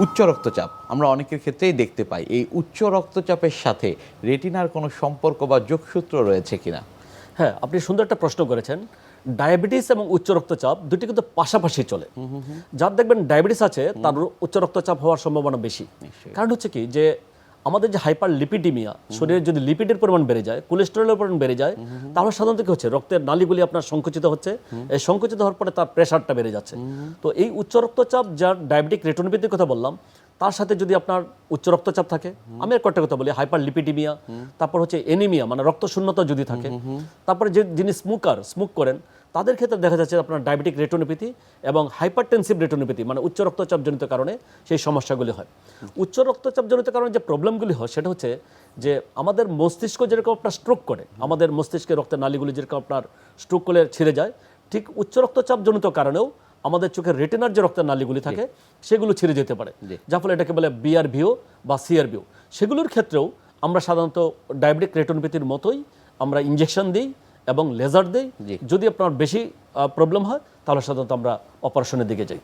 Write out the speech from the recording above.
উচ্চ রক্তচাপ আমরা অনেকের ক্ষেত্রেই দেখতে পাই। এই উচ্চ রক্তচাপের সাথে রেটিনার কোনো সম্পর্ক বা যোগসূত্র রয়েছে কিনা? হ্যাঁ আপনি সুন্দর একটা প্রশ্ন করেছেন। ডায়াবেটিস এবং উচ্চ রক্তচাপ দুটি কিন্তু পাশাপাশি চলে। যার দেখবেন ডায়াবেটিস আছে তার উচ্চ রক্তচাপ হওয়ার সম্ভাবনা বেশি। কারণ হচ্ছে কি যে আমাদের যে হাইপার লিপিডিমিয়া শরীরে যদি লিপিডের পরিমাণ বেড়ে যায়, কোলেস্টেরলের পরিমাণ বেড়ে যায়, তাহলে সাধারণত কি হচ্ছে? রক্তের নালীগুলি আপনার সংকুচিত হচ্ছে। এই সংকুচিত হওয়ার পরে তার প্রেশারটা বেড়ে যাচ্ছে। তো এই উচ্চ রক্তচাপ যার ডায়াবেটিক রেটোনোপ্যাথির কথা বললাম, তার সাথে যদি আপনার উচ্চ রক্তচাপ থাকে, আমি আর কয়েকটা কথা বলি হাইপার লিপিডিমিয়া তারপর হচ্ছে এনিমিয়া মানে রক্ত শূন্যতা যদি থাকে, তারপরে যে যিনি স্মোকার, স্মোক করেন, তাদের ক্ষেত্রে দেখা যাচ্ছে আপনার ডায়াবেটিক রেটোনোপ্যাথি এবং হাইপারটেনসিভ রেটোনোপ্যাথি মানে উচ্চ রক্তচাপজনিত কারণে সেই সমস্যাগুলি হয়। উচ্চ রক্তচাপজনিত কারণে যে প্রবলেমগুলি হয় সেটা হচ্ছে যে আমাদের মস্তিষ্ক যেরকম আপনার স্ট্রোক করে আমাদের মস্তিষ্কের রক্তের নালীগুলি যেরকম আপনার স্ট্রোক করে ছিঁড়ে যায় ঠিক উচ্চ রক্তচাপজনিত কারণেও আমাদের চোখের রেটিনার যে রক্তের নালীগুলি থাকে সেগুলো ছিঁড়ে যেতে পারে। যার ফলে এটাকে বলে বিআরভিও বা সিআরভিও সেগুলোর ক্ষেত্রেও আমরা সাধারণত ডায়াবেটিক রেটোনোপ্যাথির মতোই আমরা ইঞ্জেকশন দিই এবং লেজার দিই। যদি আপনার বেশি প্রবলেম হয় তাহলে সাধারণত আমরা অপারেশনের দিকে যাই।